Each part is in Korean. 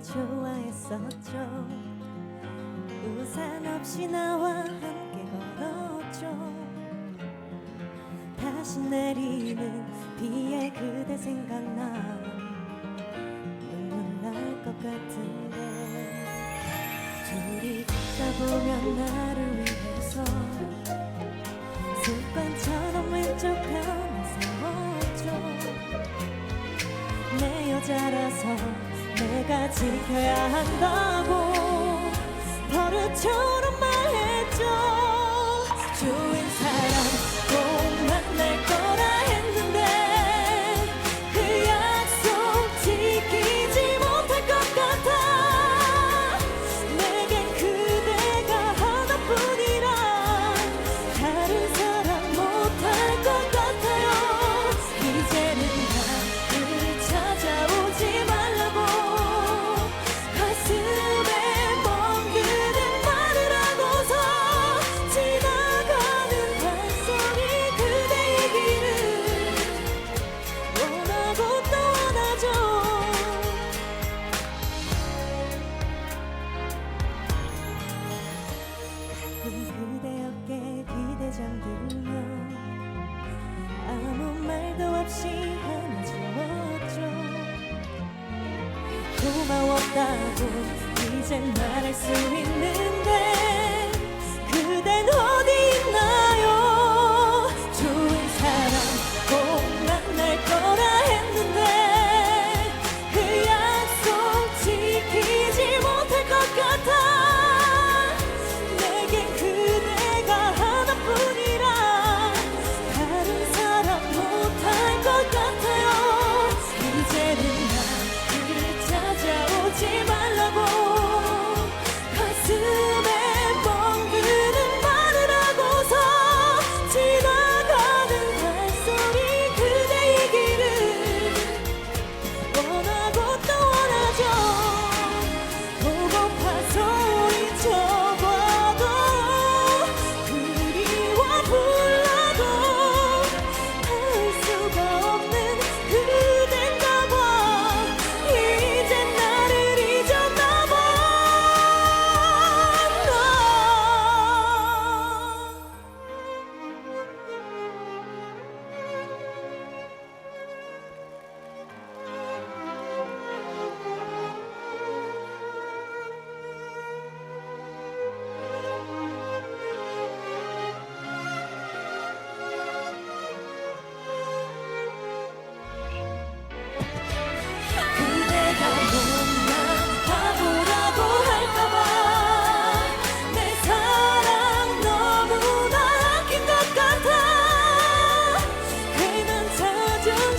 좋아했었죠. 우산 없이 나와 함께 걸었죠. 다시 내리는 비에 그대 생각나 눈물 날 것 같은데. 둘이 걷다 보면 나를 내가 지켜야 한다고 버릇처럼 말했죠. 좋은 고마웠다고 이젠 말할 수 있는데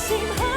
same heart.